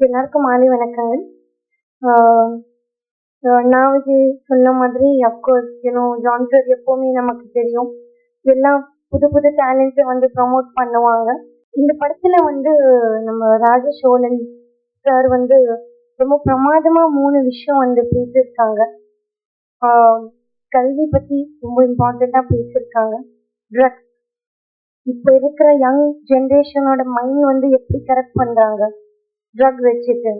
எல்லாருக்கும் மாலை வணக்கங்கள். நான் வந்து சொன்ன மாதிரி அப்கோர்ஸ் யூனோ ஜான் சார் எப்பவுமே நமக்கு தெரியும். எல்லாம் புது புது டேலண்ட்ஸை வந்து ப்ரமோட் பண்ணுவாங்க. இந்த படத்துல வந்து நம்ம ராஜசோழன் சார் வந்து ரொம்ப பிரமாதமா மூணு விஷயம் வந்து பேசியிருக்காங்க. கல்வி பத்தி ரொம்ப இம்பார்ட்டண்ட்டாக பேசியிருக்காங்க. ட்ரக்ஸ் இப்போ இருக்கிற யங் ஜென்ரேஷனோட மைண்ட் வந்து எப்படி கரெக்ட் பண்றாங்க? ட்ரக் வச்சுட்டு.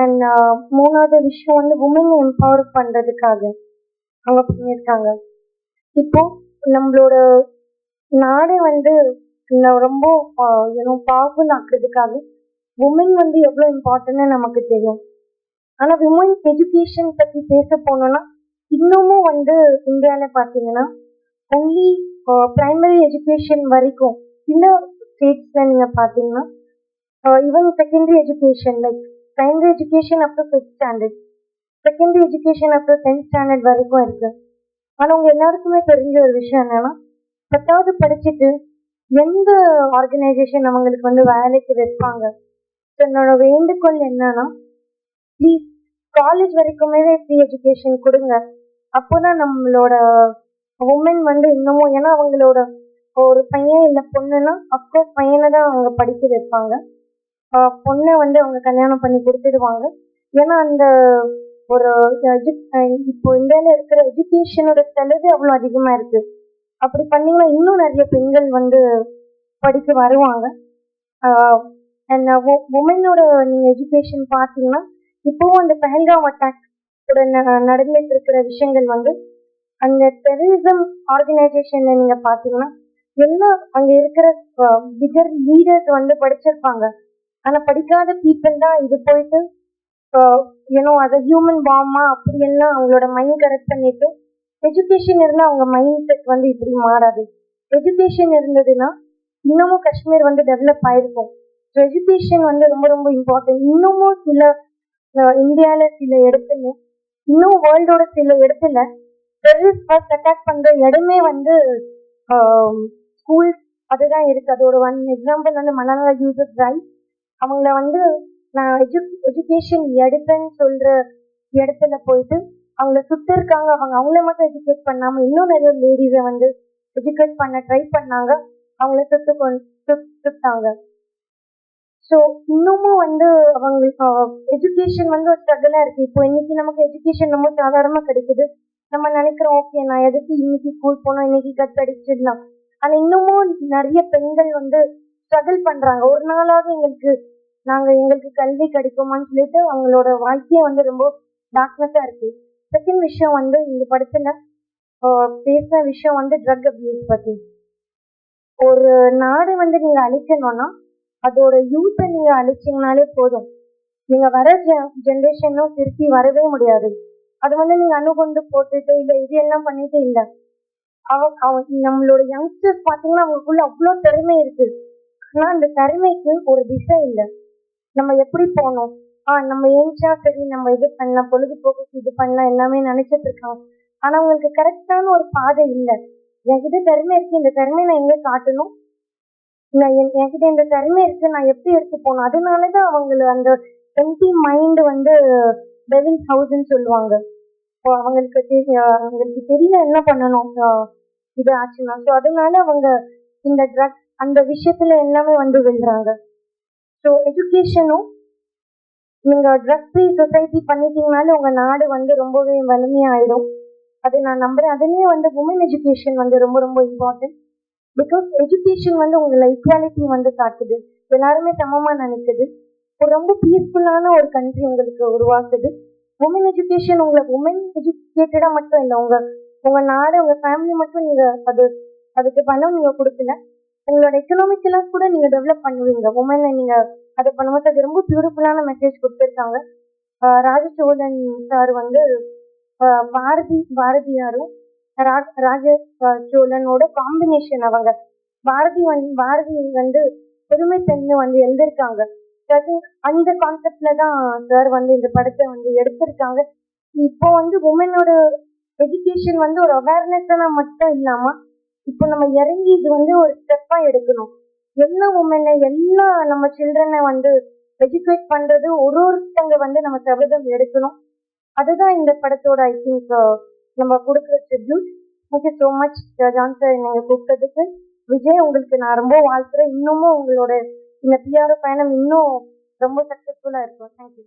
அண்ட் மூணாவது விஷயம் வந்து உமன் எம்பவர் பண்ணுறதுக்காக அவங்க பண்ணியிருக்காங்க. இப்போ நம்மளோட நாடே வந்து இன்னும் ரொம்ப யூனோ பவர்ஃபுல் ஆக்குறதுக்காக உமன் வந்து எவ்வளோ இம்பார்ட்டன்ட்னு நமக்கு தெரியும். ஆனால் விமன் எஜுகேஷன் பற்றி பேச போனோம்னா இன்னமும் வந்து இந்தியாவில் பார்த்தீங்கன்னா ஒன்லி பிரைமரி எஜுகேஷன் வரைக்கும் சில நீங்கள் பார்த்தீங்கன்னா இவன் secondary education like primary education up fifth standard secondary education up to tenth standard வரைக்கும் இருக்கு. ஆனா உங்க எல்லாருக்குமே தெரிஞ்ச ஒரு விஷயம் என்னன்னா பத்தாவது படிச்சுட்டு எந்த ஆர்கனைசேஷன் அவங்களுக்கு வந்து வேலைக்கு வைப்பாங்க? என்னோட வேண்டுகோள் என்னன்னா ப்ளீஸ் காலேஜ் வரைக்குமே ஃப்ரீ எஜுகேஷன் கொடுங்க. அப்போதான் நம்மளோட உமன் வந்து இன்னமும் ஏன்னா அவங்களோட ஒரு பையன் இல்லை பொண்ணுன்னா அப்கோர்ஸ் பையனை தான் அவங்க படிக்க வைப்பாங்க. பொண்ணை வந்து அவங்க கல்யாணம் பண்ணி கொடுத்துடுவாங்க. ஏன்னா அந்த ஒரு இப்போ இந்தியாவில் இருக்கிற எஜுகேஷனோட செலவு அவ்வளோ அதிகமாக இருக்கு. அப்படி பண்ணீங்கன்னா இன்னும் நிறைய பெண்கள் வந்து படிக்க வருவாங்க. அண்ட் உமனோட நீங்கள் எஜுகேஷன் பார்த்தீங்கன்னா இப்போவும் அந்த பஹல்காம் அட்டாக் நடந்துட்டு இருக்கிற விஷயங்கள் வந்து அந்த டெரரிசம் ஆர்கனைசேஷன்ல நீங்க பாத்தீங்கன்னா எல்லாம் அங்க இருக்கிற பிகர் லீடர்ஸ் வந்து படிச்சிருப்பாங்க. ஆனா படிக்காத பீப்புள் தான் இது போயிட்டு ஏன்னோ அத ஹியூமன் பாமா அப்படி எல்லாம் அவங்களோட மைண்ட் கரெக்ட் பண்ணிட்டு எஜுகேஷன் இருந்தா அவங்க மைண்ட் செட் வந்து இப்படி மாறாது. எஜுகேஷன் இருந்ததுன்னா இன்னமும் காஷ்மீர் வந்து டெவலப் ஆயிருக்கும். ஸோ எஜுகேஷன் வந்து ரொம்ப ரொம்ப இம்பார்ட்டன்ட் இன்னமும் சில இந்தியால சில இடத்துல இன்னும் வேர்ல்டோட சில இடத்துல டெரரிஸ்ட் ஃபர்ஸ்ட் அட்டாக் பண்ற இடமே வந்து ஸ்கூல் அதுதான் இருக்கு. அதோட ஒன் எக்ஸாம்பிள் வந்து மனநல யூசர் ரைட் அவங்கள வந்து நான் எஜு எஜுகேஷன் எடுப்பேன்னு சொல்ற இடத்துல போயிட்டு அவங்கள சுத்த இருக்காங்க. அவங்க அவங்கள மட்டும் எஜுகேட் பண்ணாம இன்னும் நிறைய லேடிஸை வந்து எஜுகேட் பண்ண ட்ரை பண்ணாங்க. அவங்கள சுத்து சுத்தாங்க. ஸோ இன்னமும் வந்து அவங்க எஜுகேஷன் வந்து ஒரு ஸ்ட்ரகிளாக இருக்கு. இப்போ இன்னைக்கு நமக்கு எஜுகேஷன் ரொம்ப சாதாரணமாக கிடைக்குது. நம்ம நினைக்கிறோம் ஓகே நான் எதுக்கு இன்னைக்கு ஸ்கூல் போனோம்? இன்னைக்கு கட் அடிச்சிடலாம். ஆனால் இன்னமும் நிறைய பெண்கள் வந்து ஸ்ட்ரகிள் பண்றாங்க. ஒரு நாளாவது எங்களுக்கு நாங்க எங்களுக்கு கல்வி கிடைக்குமான்னு சொல்லிட்டு அவங்களோட வாழ்க்கையை வந்து ரொம்ப டார்க்னஸா இருக்கு. செகண்ட் விஷயம் வந்து இந்த படத்துல பேசின விஷயம் வந்து ட்ரக் அபியூஸ் பத்தி. ஒரு நாடு வந்து நீங்க அழிக்கணும்னா அதோட யூத்தை நீங்க அழிச்சிங்கனாலே போதும். நீங்க வர ஜென்ரேஷனும் திருப்பி வரவே முடியாது. அது வந்து நீங்க அணுகொண்டு போட்டுட்டு இல்லை இது எல்லாம் பண்ணிட்டு இல்லை. அவ அவ நம்மளோட யங்ஸ்டர்ஸ் பாத்தீங்கன்னா அவங்களுக்குள்ள அவ்வளோ திறமை இருக்கு. ஆனா அந்த கருமைக்கு ஒரு திசை இல்லை. நம்ம எப்படி போனோம் ஆஹ் நம்ம ஏஞ்சா சரி நம்ம இது பண்ணலாம் பொழுதுபோக்குக்கு இது பண்ணலாம் எல்லாமே நினைச்சிட்டு இருக்காங்க. ஆனா அவங்களுக்கு கரெக்டான ஒரு பாதை இல்லை. என்கிட்ட திறமை இருக்கு இந்த திறமையை நான் எங்க காட்டணும்? நான் என்கிட்ட இந்த திறமை இருக்கு நான் எப்படி எடுத்து போகணும்? அதனாலதான் அவங்கள அந்த எம்டி மைண்ட் வந்து பெவின் ஹவுஸ்ன்னு சொல்லுவாங்க. அவங்களுக்கு அவங்களுக்கு தெரியல என்ன பண்ணணும்? இது ஆச்சுன்னா. ஸோ அதனால அவங்க இந்த ட்ரக்ஸ் அந்த விஷயத்துல எல்லாமே வந்து விழுறாங்க. ஸோ எஜுகேஷனும் நீங்க ட்ரக் ஃப்ரீ சொசைட்டி பண்ணிட்டீங்கனாலே உங்க நாடு வந்து ரொம்பவே வலிமையாயிடும். அது நான் நம்புறேன். அதுலயே வந்து உமன் எஜுகேஷன் வந்து ரொம்ப ரொம்ப இம்பார்ட்டன்ட் பிகாஸ் எஜுகேஷன் வந்து உங்களை ஈக்குவாலிட்டி வந்து காட்டுது. எல்லாருமே சமமா நினைக்குது. ஒரு ரொம்ப பீஸ்ஃபுல்லான ஒரு கண்ட்ரி உங்களுக்கு உருவாக்குது. உமன் எஜுகேஷன் உங்களை உமன் எஜுகேட்டடா மட்டும் இல்லை உங்க உங்க நாடு உங்க ஃபேமிலி மட்டும் நீங்க அது அதுக்கு பணம் நீங்க கொடுக்கல. உங்களோட எக்கனாமிக்கெல்லாம் கூட நீங்க டெவலப் பண்ணுவீங்க. உமனை நீங்க அதை பண்ணும்போது அது ரொம்ப பியூட்டிஃபுல்லான மெசேஜ் கொடுத்துருக்காங்க. ராஜசோதன் சார் வந்து பாரதி பாரதியாரும் ராஜ சோழனோட காம்பினேஷன் அவங்க. பாரதி வந்து பாரதி வந்து பெருமை பெண்ணு வந்து எழுதியிருக்காங்க. அந்த கான்செப்ட்ல தான் சார் வந்து இந்த படத்தை வந்து எடுத்திருக்காங்க. இப்போ வந்து உமனோட எஜுகேஷன் வந்து ஒரு அவேர்னஸ் மட்டும் இல்லாமல் இப்போ நம்ம இறங்கி இது வந்து ஒரு ஸ்டெப்பா எடுக்கணும். எல்லா உமனை எல்லா நம்ம சில்ட்ரனை வந்து எஜுகேட் பண்றது? ஒரு ஒருத்தங்க வந்து நம்ம சபதம் எடுக்கணும். அதுதான் இந்த படத்தோட ஐ திங்க் நம்ம கொடுக்குற tribute thank you so much John sir நீங்கள் கூப்பிட்டதுக்கு விஜய் உங்களுக்கு நான் ரொம்ப வாழ்த்துறேன். இன்னமும் உங்களோட இந்த பிஆர் பயணம் இன்னும் ரொம்ப சக்ஸஸ்ஃபுல்லாக இருக்கும். தேங்க்யூ